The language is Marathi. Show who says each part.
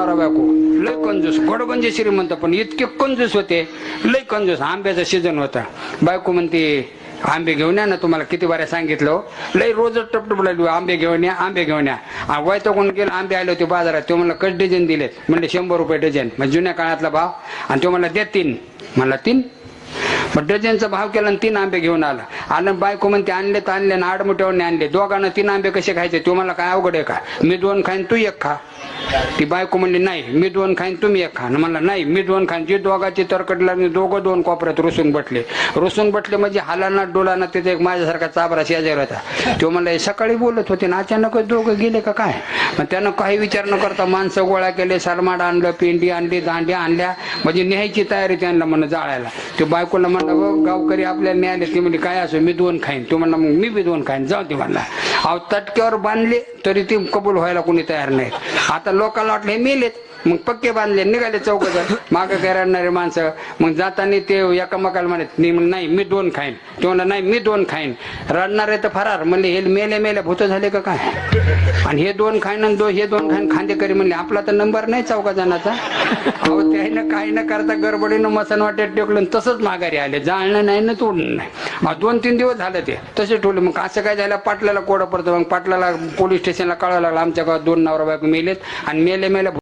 Speaker 1: नवरा बायको लय कंजूस गोडगंजे श्रीमंत पण इतके कंजूस होते लय कंजूस. आंब्याचा सीझन होता. बायको म्हणते आंबे घेऊन या ना तुम्हाला किती बाऱ्या सांगितलं हो. लय रोज टपटप लागली आंबे घेऊन या आंबे घेऊन या. वयतो कोण गेलं आंबे आले होते बाजारात. तो म्हणलं कट डझन दिलेत? म्हणले शंभर रुपये डझन. म्हणजे जुन्या काळातला भाव. आणि तो म्हणला दे तीन. म्हणला तीन? मग डझनचा भाव केला आणि तीन आंबे घेऊन आला. आणि बायको म्हणते आणले तर आणले ना आडमुठ्यावर आणले. दोघांना तीन आंबे कसे खायचे? तो मला काय अवघड आहे का? मी दोन खाईन तू एक खा. ती बायको म्हणली नाही मी दोन खाईन तुम्ही एक खा. आणि म्हणला नाही मी दोन खाईन. जे दोघाची तरकटला मी दोघं दोन कोपऱ्यात रुसून बटले. रुसून बटले म्हणजे हालाना डोलाना तिथे एक माझ्यासारखा चाबरा शेजार होता. तो म्हणला "हे सकाळी बोलत होते ना अचानकच दोघं गेले का काय? मग त्यानं काही विचार न करता माणसं गोळा केले सलमाड आणलं पिंडी आणली दांड्या आणल्या. म्हणजे न्यायची तयारी त्यांना म्हणलं जाळायला. ते बायकोला म्हणलं गावकरी आपल्याला न्यायले ती म्हणजे काय असो मी दोन खाईन. तो म्हणला मग मी बी दोन खाईन. जाऊ दे म्हणला. अहो तटक्यावर बांधले तरी ती कबूल व्हायला कोणी तयार नाही आता लोकांना वाटलं हे मेलेत. मग पक्के बांधले निघाले चौक माग काय माणसं. मग जाताना ते एकामेकाला म्हणत "नाही म्हणलं, नाही मी दोन खाईन. तो म्हणला नाही मी दोन खाईन. रडणारे तर फरार. म्हणले हे मेले मेले भूत झाले का काय? आणि हे दोन खाईन आणि दो हे दोन खाईन. खांदेकरी म्हणले आपला तर नंबर नाही चौका जणाचा. अहो त्यानं काही न करता गडबडीनं मसन वाटेत टेकलं आणि तसंच माघारी आले. जाळणं नाही ना तोडणं नाही. दोन तीन दिवस झालं ते. तसे ठेवले मग असं काय झालं? पाटलाला कोडं पडतं. मग पाटलाला पोलीस स्टेशनला कळावं लागलं. आमच्या गावात दोन नवरा बायको मेलेत. आणि मेले मेले